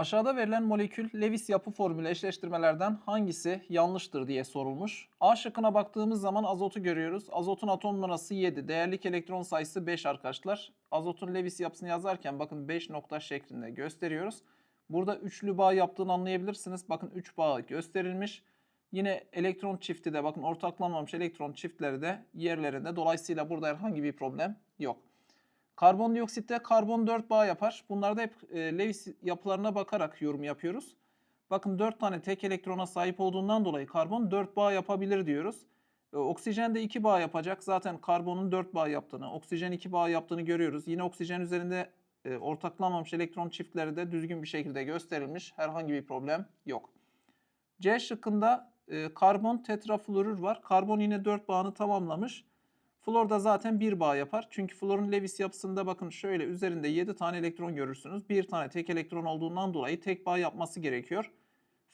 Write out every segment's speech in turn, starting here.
Aşağıda verilen molekül Lewis yapı formülü eşleştirmelerden hangisi yanlıştır diye sorulmuş. A şıkkına baktığımız zaman azotu görüyoruz. Azotun atom numarası 7. Değerlik elektron sayısı 5 arkadaşlar. Azotun Lewis yapısını yazarken bakın 5 nokta şeklinde gösteriyoruz. Burada üçlü bağ yaptığını anlayabilirsiniz. Bakın 3 bağ gösterilmiş. Yine elektron çifti de bakın ortaklanmamış elektron çiftleri de yerlerinde. Dolayısıyla burada herhangi bir problem yok. Karbondioksitte karbon 4 bağ yapar. Bunlarda hep e, Lewis yapılarına bakarak yorum yapıyoruz. Bakın 4 tane tek elektrona sahip olduğundan dolayı karbon 4 bağ yapabilir diyoruz. E, oksijen de 2 bağ yapacak. Zaten karbonun 4 bağ yaptığını, oksijen 2 bağ yaptığını görüyoruz. Yine oksijen üzerinde e, ortaklanmamış elektron çiftleri de düzgün bir şekilde gösterilmiş. Herhangi bir problem yok. C şıkkında e, karbon tetrafluorür var. Karbon yine 4 bağını tamamlamış. Flor da zaten bir bağ yapar. Çünkü florun Lewis yapısında bakın şöyle üzerinde 7 tane elektron görürsünüz. Bir tane tek elektron olduğundan dolayı tek bağ yapması gerekiyor.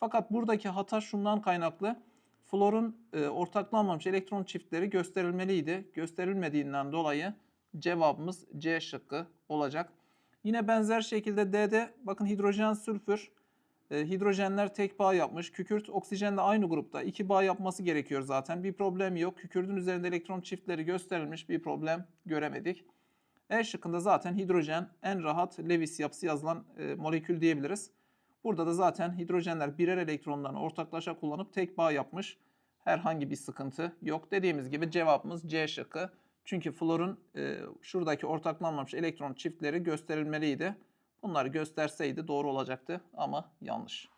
Fakat buradaki hata şundan kaynaklı. Florun e, ortaklanmamış elektron çiftleri gösterilmeliydi. Gösterilmediğinden dolayı cevabımız C şıkkı olacak. Yine benzer şekilde D'de bakın hidrojen sülfür e, hidrojenler tek bağ yapmış. Kükürt oksijenle aynı grupta. iki bağ yapması gerekiyor zaten. Bir problem yok. Kükürdün üzerinde elektron çiftleri gösterilmiş. Bir problem göremedik. E şıkkında zaten hidrojen en rahat Lewis yapısı yazılan e, molekül diyebiliriz. Burada da zaten hidrojenler birer elektronlarını ortaklaşa kullanıp tek bağ yapmış. Herhangi bir sıkıntı yok. Dediğimiz gibi cevabımız C şıkkı. Çünkü florun e, şuradaki ortaklanmamış elektron çiftleri gösterilmeliydi. Bunları gösterseydi doğru olacaktı ama yanlış.